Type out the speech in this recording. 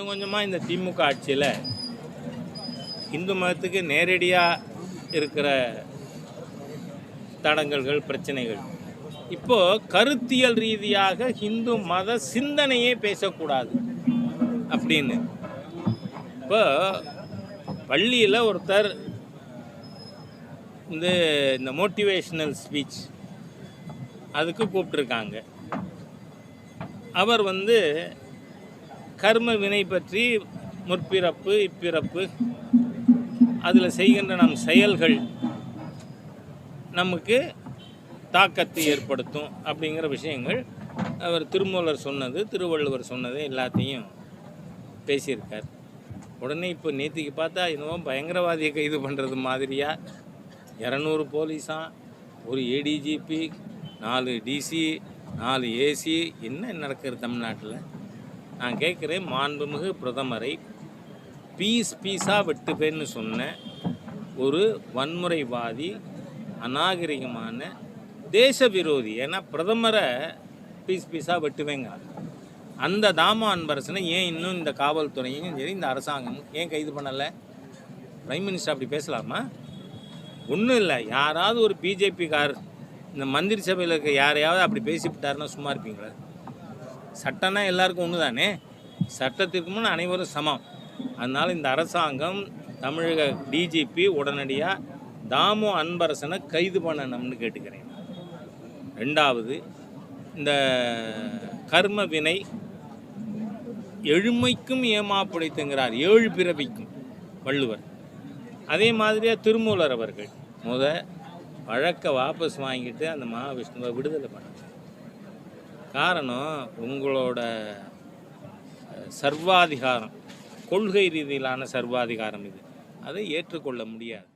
கொஞ்சம் கொஞ்சமாக இந்த திமுக ஆட்சியில் இந்து மதத்துக்கு நேரடியாக இருக்கிற தடங்கல்கள் பிரச்சனைகள். இப்போ கருத்தியல் ரீதியாக இந்து மத சிந்தனையே பேசக்கூடாது அப்படின்னு. இப்போ பள்ளியில் ஒருத்தர் இந்த இந்த மோட்டிவேஷ்னல் ஸ்பீச் அதுக்கு கூப்பிட்ருக்காங்க அவர் வந்து கர்ம வினை பற்றி முற்பிறப்பு இப்பிறப்பு. அதில் செய்கின்ற நம் செயல்கள் நமக்கு தாக்கத்தை ஏற்படுத்தும் அப்படிங்கிற விஷயங்கள் அவர் திருமூலர் சொன்னது திருவள்ளுவர் சொன்னது எல்லாத்தையும் பேசியிருக்கார். உடனே இப்போ நேத்திக்கு பார்த்தா இன்னும் பயங்கரவாதியை கைது பண்ணுறது மாதிரியா? இரநூறு போலீஸாம் ஒரு ஏடிஜிபி நாலு டிசி நாலு ஏசி என்ன நடக்கிறது தமிழ்நாட்டில்? நான் கேட்குறேன் மாண்புமிகு பிரதமரை பீஸ் பீஸாக வெட்டுப்பேன்னு சொன்ன ஒரு வன்முறைவாதி அநாகரிகமான தேச விரோதி ஏன்னா பிரதமரை பீஸ் பீஸாக வெட்டுவேங்க. அந்த தாமா அன்பரசனை ஏன் இன்னும் இந்த காவல்துறையும் சரி இந்த அரசாங்கமும் ஏன் கைது பண்ணலை? பிரைம் மினிஸ்டர் அப்படி பேசலாமா? ஒன்றும் இல்லை. யாராவது ஒரு பிஜேபிக்கார் இந்த மந்திரி சபையில் இருக்க யாரையாவது அப்படி பேசிவிட்டாருன்னா சும்மா இருப்பீங்களா? சட்டம்னா எல்லாருக்கும் ஒன்று தானே சட்டத்திற்கு முன் அனைவரும் சமம். அதனால் இந்த அரசாங்கம் தமிழக டிஜிபி உடனடியாக தாமு அன்பரசனை கைது பண்ணணும்னு கேட்டுக்கிறேன். ரெண்டாவது இந்த கர்ம வினை எழுமைக்கும் ஏமாப்புடைத்துங்கிறார். ஏழு பிறவிக்கும் வள்ளுவர். அதே மாதிரியாக திருமூலர் அவர்கள். முத வழக்கை வாபஸ் வாங்கிட்டு அந்த மகாவிஷ்ணுவை விடுதலை பண்ண காரணம் உங்களோட சர்வாதிகாரம் கொள்கை ரீதியிலான சர்வாதிகாரம் இது. அதை ஏற்றுக்கொள்ள முடியாது.